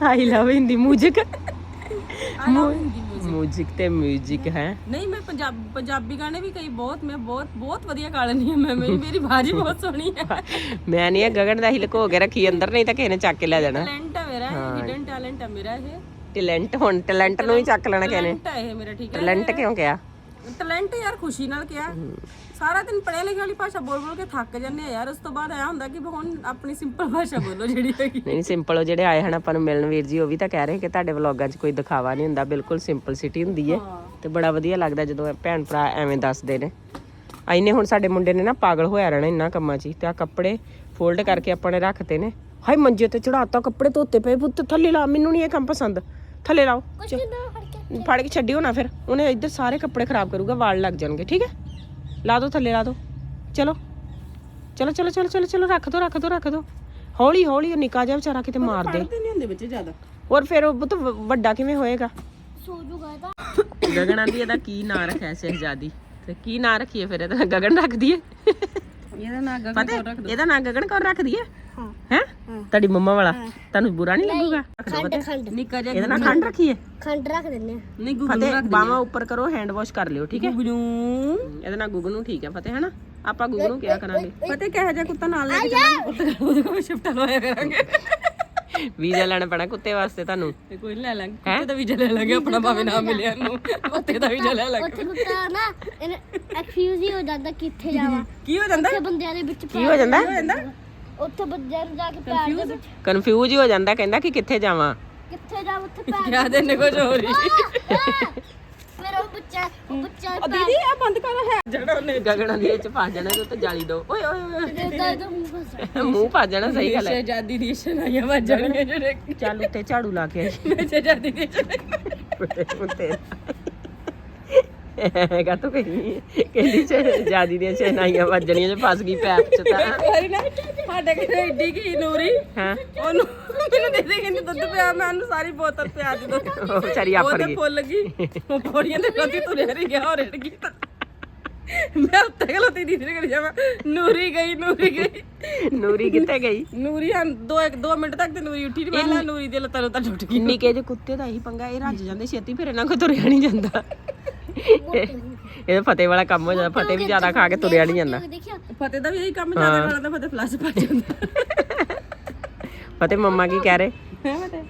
[SPEAKER 1] I love Hindi music
[SPEAKER 3] I love Hindi 뮤직
[SPEAKER 1] ਤੇ ਮਿਊਜ਼ਿਕ ਹੈ।
[SPEAKER 3] ਨਹੀਂ ਮੈਂ ਪੰਜਾਬ ਪੰਜਾਬੀ ਗਾਣੇ ਵੀ ਕਈ ਬਹੁਤ ਮੈਂ ਬਹੁਤ ਬਹੁਤ ਵਧੀਆ ਗਾ ਲੈਂਦੀ ਹਾਂ ਮੈਂ ਮੇਰੀ ਮੇਰੀ ਬਾਜੀ ਬਹੁਤ ਸੋਹਣੀ ਹੈ।
[SPEAKER 1] ਮੈਂ ਨਹੀਂ ਇਹ ਗਗਨ ਦਾ ਹੀ ਲੁਕੋ ਕੇ ਰੱਖੀ ਅੰਦਰ ਨਹੀਂ ਤਾਂ ਕਿਸੇ ਨੇ ਚੱਕ ਕੇ ਲੈ ਜਾਣਾ।
[SPEAKER 3] ਟੈਲੈਂਟ ਹੈ ਮੇਰਾ ਹਿਡਨ ਟੈਲੈਂਟ ਹੈ ਮੇਰਾ ਇਹ।
[SPEAKER 1] ਟੈਲੈਂਟ ਹੁਣ ਟੈਲੈਂਟ ਨੂੰ ਹੀ ਚੱਕ ਲੈਣਾ ਕਿਸੇ ਨੇ।
[SPEAKER 3] ਟੈਲੈਂਟ ਹੈ ਇਹ ਮੇਰਾ ਠੀਕ ਹੈ।
[SPEAKER 1] ਟੈਲੈਂਟ ਕਿਉਂ ਕਿਹਾ?
[SPEAKER 3] ਟੈਲੈਂਟ ਯਾਰ ਖੁਸ਼ੀ ਨਾਲ ਕਿਹਾ। ਸਾਰਾ ਦਿਨ ਪੜ੍ਹੇ ਲਿਖੇ ਵਾਲੀ ਭਾਸ਼ਾ ਬੋਲ ਬੋਲ ਕੇ ਥੱਕ ਜਾਂਦੇ ਆ ਯਾਰ ਉਸ ਤੋਂ ਬਾਅਦ ਐ ਹੁੰਦਾ ਕਿ ਹੁਣ ਆਪਣੀ ਸਿੰਪਲ ਭਾਸ਼ਾ ਬੋਲੋ ਜਿਹੜੀ ਹੈਗੀ।
[SPEAKER 1] ਨਹੀਂ ਸਿੰਪਲ ਉਹ ਜਿਹੜੇ ਆਏ ਹਨ ਆਪਾਂ ਨੂੰ ਮਿਲਣ ਵੀਰ ਜੀ ਉਹ ਵੀ ਤਾਂ ਕਹਿ ਰਹੇ ਕਿ ਤੁਹਾਡੇ ਵਲੌਗਾਂ 'ਚ ਕੋਈ ਦਿਖਾਵਾ ਨਹੀਂ ਹੁੰਦਾ ਬਿਲਕੁਲ ਸਿੰਪਲ ਸਿਟੀ ਹੁੰਦੀ ਹੈ ਤੇ ਬੜਾ ਵਧੀਆ ਲੱਗਦਾ ਜਦੋਂ ਭੈਣ ਭਰਾ ਐਵੇਂ ਦੱਸਦੇ ਨੇ। ਆਈਨੇ ਹੁਣ ਸਾਡੇ ਮੁੰਡੇ ਨੇ ਨਾ ਪਾਗਲ ਹੋਇਆ ਰਹਿਣਾ ਇੰਨਾ ਕੰਮਾਂ 'ਚ ਹੀ ਤੇ ਆ ਕੱਪੜੇ ਫੋਲਡ ਕਰਕੇ ਆਪਾਂ ਨੇ ਰੱਖਤੇ ਨੇ। ਹਾਏ ਮੰਜੇ ਤੇ ਚੜਾਤਾ ਕੱਪੜੇ ਧੋਤੇ ਪਏ ਪੁੱਤ ਥੱਲੇ ਲਾ ਮੈਨੂੰ ਨਹੀਂ ਇਹ ਕੰਮ ਪਸੰਦ। ਥੱਲੇ ਲਾਓ। ਚ- ਫੜ ਕੇ ਛੱਡਿਓ ਨਾ ਫਿਰ। ਉਹਨੇ ਇੱਧਰ ਸਾਰੇ ਕੱਪੜੇ ਖਰਾਬ ਕਰੂਗਾ ਵਾਲ ਲੱਗ ਜਾਣਗੇ ਠੀਕ ਹੈ? ਲਾ ਦੋ ਥੱਲੇ ਲਾ ਦੋ। ਚਲੋ। ਚਲੋ ਚਲੋ ਚਲੋ ਚਲੋ ਚਲੋ ਰੱਖ ਦੋ ਰੱਖ ਦੋ ਰੱਖ ਦੋ। ਹੌਲੀ ਹੌਲੀ ਉਹ ਨਿੱਕਾ ਜਿਹਾ ਵਿਚਾਰਾ ਕਿਤੇ ਮਾਰ ਦੇ।
[SPEAKER 3] ਪੜਦੇ ਨਹੀਂ ਹੁੰਦੇ ਬੱਚੇ ਜ਼ਿਆਦਾ।
[SPEAKER 1] ਔਰ ਫਿਰ ਉਹ ਪੁੱਤ ਵ- ਵੱਡਾ ਕਿਵੇਂ ਹੋਏਗਾ?
[SPEAKER 4] ਸੋ ਜੂਗਾ ਤਾਂ।
[SPEAKER 1] ਗਗਨ ਆਂਦੀ ਇਹਦਾ ਕੀ ਨਾਂ ਰੱਖਿਆ ਸ਼ਹਿਜ਼ਾਦੀ ਤੇ ਕੀ ਨਾਂ ਰੱਖੀਏ ਫਿਰ? ਇਹਦਾ ਗਗਨ ਰੱਖ ਦਈਏ।
[SPEAKER 3] ਇਹਦਾ ਨਾਂ ਗਗਨ
[SPEAKER 1] ਪਤਾ ਇਹਦਾ ਨਾਂ ਗਗਨ ਕੌਰ ਰੱਖ ਦਈਏ
[SPEAKER 4] ਹਾਂ।
[SPEAKER 1] ਹੈ? ਤੁਹਾਡੀ ਮੰਮਾ ਵਾਲਾ। ਤੁਹਾਨੂੰ ਬੁਰਾ ਨਹੀਂ ਲੱਗੂਗਾ?
[SPEAKER 4] ਖੰਡ ਖੰਡ।
[SPEAKER 3] ਨਿੱਕਾ ਜਿਹਾ
[SPEAKER 1] ਇਹਦਾ ਨਾਂ ਖੰਡ। ਰੱਖੀਏ?
[SPEAKER 4] ਖੰਡ ਰੱਖ ਦਿੰਦੇ ਆ
[SPEAKER 3] ਨਹੀਂ ਗੁਗਨੂ
[SPEAKER 1] ਫਤਿਹ ਬਾਹਾਂ ਉੱਪਰ ਕਰੋ ਹੈਂਡ ਵਾਸ਼ ਕਰ ਲਿਓ ਠੀਕ ਹੈ?
[SPEAKER 3] ਗੁਗਨੂ।
[SPEAKER 1] ਇਹਦਾ ਨਾਂ ਗੁਗਨੂ ਠੀਕ ਹੈ ਫਤਿਹ ਹਨਾ ਆਪਾਂ ਗੁਗਨੂ ਕਿਹਾ ਕਰਾਂਗੇ?
[SPEAKER 3] ਪਤਾ ਕਿਹੋ ਜਿਹਾ ਕੁੱਤਾ ਨਾਲ ਲੈ ਕੇ ਚੱਲਾਂਗੇ ਕੁੱਤੇ ਉਹਦੇ ਕੋਲ ਸ਼ਿਫਟ ਲਵਾਇਆ ਕਰਾਂਗੇ।
[SPEAKER 1] ਵੀਜ਼ਾ ਲੈਣਾ ਪੈਣਾ ਕੁੱਤੇ ਵਾਸਤੇ ਤੁਹਾਨੂੰ?
[SPEAKER 3] ਤੇ ਕੋਈ ਲੈ ਲਾਂਗੇ। ਕੁੱਤੇ ਦਾ ਵੀਜ਼ਾ ਲੈ ਲਾਂਗੇ ਆਪਣਾ ਭਾਵੇਂ ਨਾ ਮਿਲਿਆ ਨੂੰ ਕੁੱਤੇ ਦਾ ਵੀਜ਼ਾ ਲੈ ਲਾਂਗੇ।
[SPEAKER 4] ਉੱਥੇ ਕੁੱਤਾ ਨਾ ਐਕਸਕਿਊਜ਼ ਹੀ ਹੋ ਜਾਂਦਾ ਕਿੱਥੇ ਜਾਵਾਂ।
[SPEAKER 3] ਕੀ ਹੋ ਜਾਂਦਾ?
[SPEAKER 4] ਉੱਥੇ ਬੰਦਿਆਂ ਦੇ ਵਿੱਚ
[SPEAKER 1] ਕੀ ਹੋ ਜਾਂਦਾ?
[SPEAKER 4] ਉੱਥੇ ਬੰਦਿਆਂ ਨੂੰ ਜਾ ਕੇ ਪਿਆਰ ਦੇ ਵਿੱਚ।
[SPEAKER 1] ਕਨਫਿਊਜ਼ ਹੀ ਹੋ ਜਾਂਦਾ ਕਹਿੰਦਾ ਕਿ ਕਿੱਥੇ ਜਾਵਾਂ?
[SPEAKER 4] ਕਿੱਥੇ ਜਾਵਾਂ ਉੱਥੇ ਪਿਆਰ
[SPEAKER 3] ਕਿਆ ਦੇਨੇ ਕੁਝ ਹੋ। ਰਹੀ
[SPEAKER 4] ਬੱਚਾ ਉਹ ਬੱਚਾ
[SPEAKER 3] ਦੀਦੀ ਆ ਬੰਦ ਕਰ ਹੈ। ਜਿਹੜਾ ਉਹਨੇ
[SPEAKER 1] ਗਗਨਾਂ ਦੀ ਇਹ ਚ ਫਸ ਜਾਣਾ ਤੇ ਉੱਤੇ ਜਾਲੀ ਦੋ। ਓਏ ਓਏ ਓਏ
[SPEAKER 4] ਦੇਦਾ ਇਹਦਾ ਮੂੰਹ ਫਸ
[SPEAKER 1] ਮੂੰਹ ਫਸ ਜਾਣਾ ਸਹੀ ਗੱਲ ਹੈ।
[SPEAKER 3] ਸ਼ਹਿਜ਼ਾਦੀ ਦੀ ਸ਼ਨਾਈਆਂ ਵੱਜਣੀਆਂ ਜਿਹੜੇ
[SPEAKER 1] ਚੱਲ ਉੱਤੇ ਝਾੜੂ ਲਾ ਕੇ ਆਈ।
[SPEAKER 3] ਸ਼ਹਿਜ਼ਾਦੀ ਦੀ
[SPEAKER 1] ਉੱਤੇ ਹੈਗਾ ਤੂੰ ਕਹੀ ਕਹਿੰਦੀ ਚ ਜਾਦੀ ਦੀਆਂ ਸ਼ਹਿਨਾਈਆਂ ਵੱਜਣੀਆਂ ਚ ਫਸ ਗਈ ਪੈਪ ਚ ਤਾਂ।
[SPEAKER 3] ਵਾਰੀ ਨਾ ਸਾਡੇ ਘਰੇ ਏਡੀ ਕੀ ਨੂਰੀ।
[SPEAKER 1] ਹਾਂ।
[SPEAKER 3] ਉਹਨੂੰ ਮੈਨੂੰ ਦੇ ਦੇ ਕਹਿੰਦੀ ਦੁੱਧ ਪਿਆ ਮੈਂ ਉਹਨੂੰ ਸਾਰੀ ਬੋਤਲ ਪਿਆ ਦੀ ਦੁੱਧ
[SPEAKER 1] ਉਹ ਵਿਚਾਰੀ
[SPEAKER 3] ਉਹ ਤੇ
[SPEAKER 1] ਗਈ।
[SPEAKER 3] ਫੁੱਲ ਗਈ। ਉਹ ਪੌੜੀਆਂ ਤੇ ਖਲੋਤੀ ਤੁਰਿਆ ਰਹੀ ਗਿਆ ਔਰ ਰੜ ਗਈ ਤਾਂ। ਮੈਂ ਉੱਤੇ ਖਲੋਤੀ ਦੀਦੀ ਨੇ ਕਰੀ ਜਾਵਾਂ ਨੂਰੀ ਗਈ ਨੂਰੀ ਗਈ।
[SPEAKER 1] ਨੂਰੀ ਕਿੱਥੇ ਗਈ?
[SPEAKER 3] ਨੂਰੀ ਹਾਂ ਦੋ ਇੱਕ ਦੋ ਮਿੰਟ ਤੱਕ ਤੇ ਨੂਰੀ ਉੱਠੀ ਨਹੀਂ ਮੈਂ ਨੂਰੀ ਦੇ ਲੱਤਾਂ ਲੱਤਾਂ ਟੁੱਟ ਗਈ।
[SPEAKER 1] ਨਿੱਕੇ ਜਿਹੇ ਕੁੱਤੇ ਦਾ ਇਹੀ ਪੰਗਾ ਇਹ ਰੱਜ ਜਾਂਦੇ ਛੇਤੀ ਫਿਰ ਇਹਨਾਂ ਕੋ ਤੁਰਿਆ ਨਹੀਂ ਜਾਂਦਾ। ਇਹ ਫਤਿਹ ਵਾਲਾ ਕੰਮ ਹੋ ਜਾਂਦਾ ਫਤਿਹ ਵੀ ਜ਼ਿਆਦਾ ਖਾ ਕੇ ਤੁਰਿਆ ਨਹੀਂ ਜਾਂਦਾ।
[SPEAKER 4] ਦੇਖਿਆ
[SPEAKER 3] ਫਤਿਹ ਦਾ ਵੀ ਇਹੀ ਕੰਮ ਜ਼ਿਆਦਾ ਵਾਲਾ ਤਾਂ ਫਤਿਹ ਫਲਸ਼ ਪਾ ਜਾਂਦਾ।
[SPEAKER 1] ਫਤਿਹ ਮੰਮਾ ਕੀ ਕਹਿ ਰਹੇ?
[SPEAKER 3] ਹੈ ਫਤਿਹ।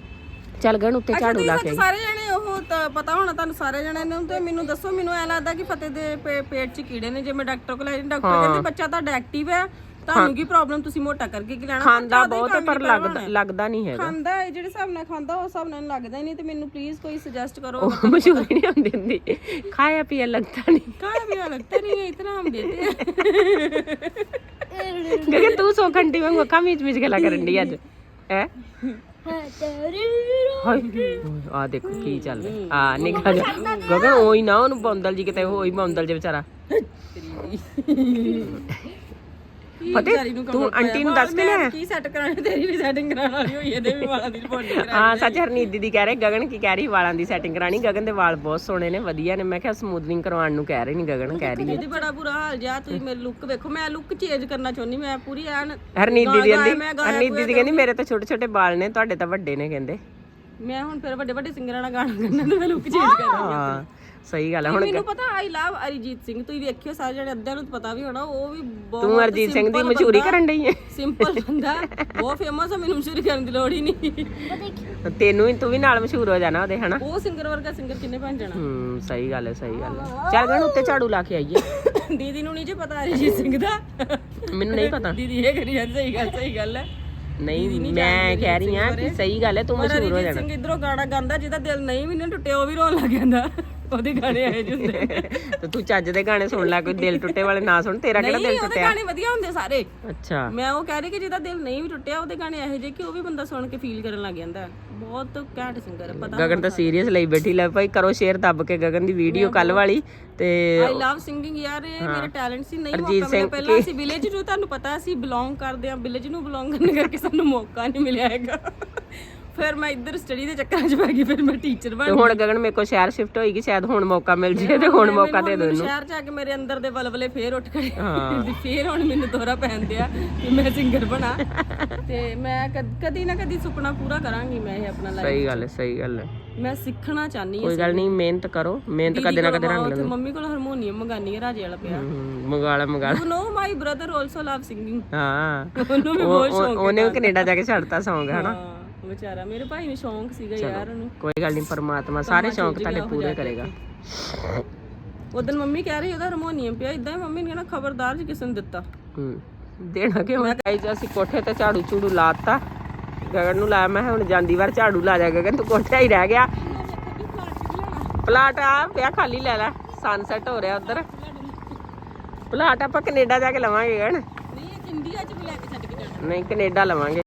[SPEAKER 1] ਚੱਲ ਗਣ ਉੱਤੇ ਝਾੜੂ ਲਾ ਕੇ।
[SPEAKER 3] ਸਾਰੇ ਜਣੇ ਉਹ ਤਾਂ ਪਤਾ ਹੋਣਾ ਤੁਹਾਨੂੰ ਸਾਰੇ ਜਣਿਆਂ ਨੂੰ ਤੇ ਮੈਨੂੰ ਦੱਸੋ ਮੈਨੂੰ ਐ ਲੱਗਦਾ ਕਿ ਫਤਿਹ ਦੇ ਪੇਟ 'ਚ ਕੀੜੇ ਨੇ ਜੇ ਮੈਂ ਡਾਕਟਰ ਕੋਲ ਆਈ ਡਾਕਟਰ ਕਹਿੰਦੇ ਬੱਚਾ ਤੁਹਾਡਾ ਐਕਟਿਵ ਹੈ ਤੁਹਾਨੂੰ ਕੀ ਪ੍ਰੋਬਲਮ ਤੁਸੀਂ ਮੋਟਾ ਕਰਕੇ ਕੀ ਲੈਣਾ?
[SPEAKER 1] ਖਾਂਦਾ ਬਹੁਤ ਪਰ ਲੱਗਦਾ ਲੱਗਦਾ ਨਹੀਂ ਹੈਗਾ।
[SPEAKER 3] ਖਾਂਦਾ ਹੈ ਜਿਹੜੇ ਹਿਸਾਬ ਨਾਲ ਖਾਂਦਾ ਉਸ ਹਿਸਾਬ ਨਾਲ ਲੱਗਦਾ ਨਹੀਂ ਤੇ ਮੈਨੂੰ ਪਲੀਜ਼ ਕੋਈ ਸੁਜੈਸਟ ਕਰੋ
[SPEAKER 1] ਮਸ਼ਹੂਰ ਨਹੀਂ ਹੁੰਦੀ ਹੁੰਦੀ। ਖਾਇਆ ਪੀਆ ਲੱਗਦਾ ਨਹੀਂ।
[SPEAKER 3] ਕਾਹ ਮੇਰਾ ਲੱਗਦਾ ਨਹੀਂ ਹੈ ਇਤਨਾ ਹਮ ਦੇਤੇ हैं।
[SPEAKER 1] ਗਗਨ ਤੂੰ ਸੋ ਘੰਟੀ ਵਾਂਗੂ ਅੱਖਾਂ ਮੀਚ ਮੀਚ ਗੱਲਾਂ ਕਰਨ ਡਈ ਅੱਜ। ਹੈ? ਆ ਦੇਖੋ ਕੀ ਚੱਲ ਰਿਹਾ। ਆ ਨਿਕਾ ਜਾ ਗਗਨ ਉਹੀ ਨਾ ਉਹਨੂੰ ਬੌਂਦਲ ਜੀ ਕਿਤੇ ਹੋਈ ਬੌਂਦਲ ਜੇ ਵਿਚਾਰਾ। ਫਤਿਹ ਤੂੰ ਆਂਟੀ ਨੂੰ ਦੱਸ ਕੇ ਲਿਆ
[SPEAKER 3] ਕੀ ਸੈੱਟ ਕਰਾਣੀ ਤੇਰੀ ਵੀ ਸੈਟਿੰਗ ਕਰਾਉਣ ਵਾਲੀ ਹੋਈ ਇਹਦੇ ਵੀ ਵਾਲਾਂ ਦੀ ਰਿਪੋਰਟ ਕਰਾ
[SPEAKER 1] ਹਾਂ ਸੱਚ ਹਰਨੀਤ ਦੀਦੀ ਕਹਿ ਰਹੇ ਗਗਨ ਕੀ ਕਹਿ ਰਹੀ ਵਾਲਾਂ ਦੀ ਸੈਟਿੰਗ ਕਰਾਣੀ ਗਗਨ ਦੇ ਵਾਲ ਬਹੁਤ ਸੋਹਣੇ ਨੇ ਵਧੀਆ ਨੇ। ਮੈਂ ਕਿਹਾ ਸਮੂਥਨਿੰਗ ਕਰਵਾਉਣ ਨੂੰ ਕਹਿ ਰਹੀ ਨਹੀਂ ਗਗਨ ਕਹਿ ਰਹੀ ਹੈ
[SPEAKER 3] ਇਹਦੀ ਬੜਾ ਬੁਰਾ ਹਾਲ ਜਾ ਤੁਸੀਂ ਮੇਰੇ ਲੁੱਕ ਵੇਖੋ। ਮੈਂ ਲੁੱਕ ਚੇਂਜ ਕਰਨਾ ਚਾਹੁੰਦੀ ਮੈਂ ਪੂਰੀ ਐਨ
[SPEAKER 1] ਹਰਨੀਤ ਦੀਦੀ ਕਹਿੰਦੀ ਹਰਨੀਤ ਦੀਦੀ ਕਹਿੰਦੀ ਮੇਰੇ ਤਾਂ ਛੋਟੇ ਛੋਟੇ ਵਾਲ ਨੇ ਤੁਹਾਡੇ ਤਾਂ ਵੱਡੇ ਨੇ ਕਹਿੰਦੇ।
[SPEAKER 3] ਮੈਂ ਹੁਣ ਫਿਰ ਵੱਡੇ ਵੱਡੇ ਸਿੰਗਰਾਂ ਨਾਲ ਗਾਣਾ ਕਰਨਾ ਤੇ ਮੈਂ ਲੁੱਕ ਚੇਂਜ ਕਰਨਾ
[SPEAKER 1] ਹਾਂ। ਸਹੀ ਗੱਲ ਹੈ ਹੁਣ
[SPEAKER 3] ਮੈਨੂੰ ਪਤਾ ਆਈ ਲਵ ਅਰੀਜੀਤ ਸਿੰਘ ਤੁਸੀਂ ਵੇਖਿਓ ਸਾਰੇ ਜਣੇ ਅੱਧਿਆਂ ਨੂੰ ਤਾਂ ਪਤਾ ਵੀ ਹੋਣਾ ਉਹ ਵੀ ਬਹੁਤ
[SPEAKER 1] ਤੂੰ ਅਰਜੀਤ ਸਿੰਘ ਦੀ ਮਸ਼ਹੂਰੀ ਕਰਨ ਡਈ ਹੈ
[SPEAKER 3] ਸਿੰਪਲ ਬੰਦਾ ਬਹੁਤ ਫੇਮਸ ਆ ਮੈਨੂੰ ਮਸ਼ਹੂਰੀ ਕਰਨ ਦੀ ਲੋੜ ਹੀ ਨਹੀਂ।
[SPEAKER 1] ਤੈਨੂੰ ਵੀ ਤੂੰ ਵੀ ਨਾਲ ਮਸ਼ਹੂਰ ਹੋ ਜਾਣਾ ਉਹਦੇ ਹਨਾ?
[SPEAKER 3] ਉਹ ਸਿੰਗਰ ਵਰਗਾ ਸਿੰਗਰ ਕਿੰਨੇ ਬਣ ਜਾਣਾ।
[SPEAKER 1] ਹੂੰ ਸਹੀ ਗੱਲ ਹੈ ਸਹੀ ਗੱਲ ਹੈ ਚੱਲ ਗਣ ਉੱਤੇ ਝਾੜੂ ਲਾ ਕੇ ਆਈਏ।
[SPEAKER 3] ਦੀਦੀ ਨੂੰ ਨਹੀਂ ਜੇ ਪਤਾ ਅਰੀਜੀਤ ਸਿੰਘ ਦਾ।
[SPEAKER 1] ਮੈਨੂੰ ਨਹੀਂ ਪਤਾ।
[SPEAKER 3] ਦੀਦੀ ਇਹ ਕਰੀ ਜਾਂਦੀ ਸਹੀ ਗੱਲ ਸਹੀ ਗੱਲ ਹੈ
[SPEAKER 1] ਨਹੀਂ ਮੈਂ ਕਹਿ ਰਹੀ ਹਾਂ ਕਿ ਸਹੀ ਗੱਲ ਹੈ ਤੂੰ ਮਸ਼ਹੂਰ ਹੋ
[SPEAKER 3] ਅਰੀਜੀਤ
[SPEAKER 1] ਜਾਣਾ।
[SPEAKER 3] ਸਿੰਘ ਇਧਰੋਂ ਗਾਣਾ ਗਾਉਂਦਾ ਜਿਹਦਾ ਦਿਲ ਨਹੀਂ ਵੀ ਨਾ ਟੁੱਟਿਆ ਉਹ ਵੀ ਰੋਣ ਲੱਗ ਜਾਂਦਾ। ਉਹਦੇ ਗਾਣੇ ਆਏ ਜਿਹੇ ਹੁੰਦੇ
[SPEAKER 1] ਤੇ ਤੂੰ ਚੱਜ ਦੇ ਗਾਣੇ ਸੁਣ ਲੈ ਕੋਈ ਦਿਲ ਟੁੱਟੇ ਵਾਲੇ ਨਾ ਸੁਣ ਤੇਰਾ ਕਿਹੜਾ ਦਿਲ
[SPEAKER 3] ਨਹੀਂ ਉਹਦੇ
[SPEAKER 1] ਟੁੱਟਿਆ?
[SPEAKER 3] ਗਾਣੇ ਵਧੀਆ ਹੁੰਦੇ ਸਾਰੇ।
[SPEAKER 1] ਅੱਛਾ।
[SPEAKER 3] ਮੈਂ ਉਹ ਕਹਿ ਰਹੀ ਕਿ ਜਿਹਦਾ ਦਿਲ ਨਹੀਂ ਵੀ ਟੁੱਟਿਆ ਉਹਦੇ ਗਾਣੇ ਇਹੋ ਜਿਹੇ ਕਿ ਉਹ ਵੀ ਬੰਦਾ ਸੁਣ ਕੇ ਫੀਲ ਕਰਨ ਲੱਗ ਜਾਂਦਾ ਹੈ। ਬਹੁਤ ਘੈਂਟ ਸਿੰਗਰ ਹੈ ਪਤਾ
[SPEAKER 1] ਗਗਨ ਤਾਂ ਸੀਰੀਅਸ ਲਈ ਬੈਠੀ ਲੈ ਭਾਈ ਕਰੋ ਸ਼ੇਅਰ ਦੱਬ ਕੇ ਗਗਨ ਦੀ ਵੀਡੀਓ ਕੱਲ ਵਾਲੀ ਤੇ
[SPEAKER 3] ਆਈ ਲਵ ਸਿੰਗਿੰਗ ਯਾਰ ਇਹ ਮੇਰਾ ਟੈਲੈਂਟ ਸੀ ਨਹੀਂ ਮੌਕਾ ਮਿਲਿਆ ਪਹਿਲਾਂ। ਅਸੀਂ ਵਿਲੇਜ ਨੂੰ ਤੁਹਾਨੂੰ ਪਤਾ ਅਸੀਂ ਬਿਲੋਂਗ ਕਰਦੇ ਹਾਂ ਵਿਲੇਜ ਨੂੰ ਬਿਲੋਂਗ ਕਰਨ ਕਰਕੇ ਸਾਨੂੰ ਮੌਕਾ ਨਹੀਂ ਮਿਲਿਆ ਹੈਗਾ। ਫਿਰ ਮੈਂ ਇੱਧਰ ਸਟੱਡੀ ਦੇ ਚੱਕਰਾਂ 'ਚ ਪੈ ਗਈ ਫਿਰ ਮੈਂ ਟੀਚਰ ਬਣ
[SPEAKER 1] ਤੇ ਹੁਣ ਗਗਨ ਮੇਰੇ ਕੋ ਸ਼ਹਿਰ ਸ਼ਿਫਟ ਹੋਏਗੀ ਸ਼ਾਇਦ ਹੁਣ ਮੌਕਾ ਮਿਲ ਜੇ ਤੇ ਹੁਣ ਮੌਕਾ ਦੇ ਦੋ
[SPEAKER 3] ਮੈਨੂੰ
[SPEAKER 1] ਇਹਨੂੰ
[SPEAKER 3] ਸ਼ਹਿਰ 'ਚ ਆ ਕੇ ਮੇਰੇ ਅੰਦਰ ਦੇ ਵਲਵਲੇ ਫੇਰ ਉੱਠ ਖੜੇ
[SPEAKER 1] ਹਾਂ।
[SPEAKER 3] ਤੇ ਫੇਰ ਹੁਣ ਮੈਨੂੰ ਦੋਰਾ ਪੈਂਦੇ ਆ ਕਿ ਮੈਂ ਸਿੰਗਰ ਬਣਾ। ਤੇ ਮੈਂ ਕਦ- ਕਦੀ ਨਾ ਕਦੀ ਸੁਪਨਾ ਪੂਰਾ ਕਰਾਂਗੀ ਮੈਂ ਇਹ ਆਪਣਾ ਲਾਈਫ
[SPEAKER 1] ਸਹੀ ਗੱਲ ਹੈ ਸਹੀ ਗੱਲ ਹੈ।
[SPEAKER 3] ਮੈਂ ਸਿੱਖਣਾ ਚਾਹਨੀ ਹਾਂ
[SPEAKER 1] ਕੋਈ ਗੱਲ ਨਹੀਂ ਮਿਹਨਤ ਕਰੋ ਮਿਹਨਤ ਕਦੇ ਨਾ ਕਦੇ ਰੰਗ ਲੈਂਦੇ
[SPEAKER 3] ਮੰਮੀ ਕੋਲ ਹਾਰਮੋਨੀਅਮ ਮੰਗਾਨੀ ਹੈ ਰਾਜੇ ਵਾਲਾ ਪਿਆ।
[SPEAKER 1] ਮੰਗਾਲਾ ਮੰਗਾਲਾ
[SPEAKER 3] you know my brother also love singing
[SPEAKER 1] ਹਾਂ।
[SPEAKER 3] ਉਹਨੂੰ ਵੀ
[SPEAKER 1] ਉਹ-
[SPEAKER 3] ਬਹੁਤ
[SPEAKER 1] ਉਹ-
[SPEAKER 3] ਸ਼ੌਂਕ
[SPEAKER 1] ਉਹਨੇ ਵੀ ਕੈਨੇਡਾ ਜਾ ਕੇ ਛੱਡਤਾ ਸੌਂਗ ਹਨਾ
[SPEAKER 3] ਵਿਚਾਰਾ। ਮੇਰੇ ਭਾਈ ਨੂੰ ਸ਼ੌਂਕ ਸੀਗਾ ਯਾਰ ਉਹਨੂੰ।
[SPEAKER 1] ਕੋਈ ਗੱਲ ਨਹੀਂ ਪਰਮਾਤਮਾ ਸਾਰੇ ਸ਼ੌਂਕ ਤੁਹਾਡੇ ਪੂਰੇ ਕਰੇਗਾ।
[SPEAKER 3] ਉਦੋਂ ਮੰਮੀ ਕਹਿ ਰਹੀ ਉਹਦਾ ਹਾਰਮੋਨੀਅਮ ਪਿਆ ਇਦਾਂ ਹੀ ਮੰਮੀ ਨੇ ਕਹਿਣਾ ਖਬਰਦਾਰ ਜੀ ਕਿਸੇ ਨੂੰ ਦਿੱਤਾ।
[SPEAKER 1] ਹੂੰ ਦੇਣਾ ਕਿਉਂ? ਗਾਈਜ਼ ਅਸੀਂ ਕੋਠੇ ਤੇ ਝਾੜੂ ਝੂੜੂ ਲਾਤਾ। ਗਗਨ ਨੂੰ ਲਾਇਆ ਮੈਂ ਹੁਣ ਜਾਂਦੀ ਵਾਰ ਝਾੜੂ ਲਾ ਜਾ ਗਗਨ ਤੂੰ ਕੋਠਾ ਹੀ ਰਹਿ ਗਿਆ। ਪਲਾਟ ਆ ਪਿਆ ਖਾਲੀ ਲੈ ਲੈ ਸਨਸੈਟ ਹੋ ਰਿਹਾ ਉਧਰ। ਪਲਾਟ ਆਪਾਂ ਕੈਨੇਡਾ ਜਾ ਕੇ ਲਵਾਂਗੇ ਗਗਨ।
[SPEAKER 3] ਨਹੀਂ ਇੰਡੀਆ 'ਚ ਵੀ ਲੈ ਕੇ ਛੱਡ ਕੇ ਜਾਣਾ।
[SPEAKER 1] ਨਹੀਂ ਕੈਨੇਡਾ ਲਵਾਂਗੇ।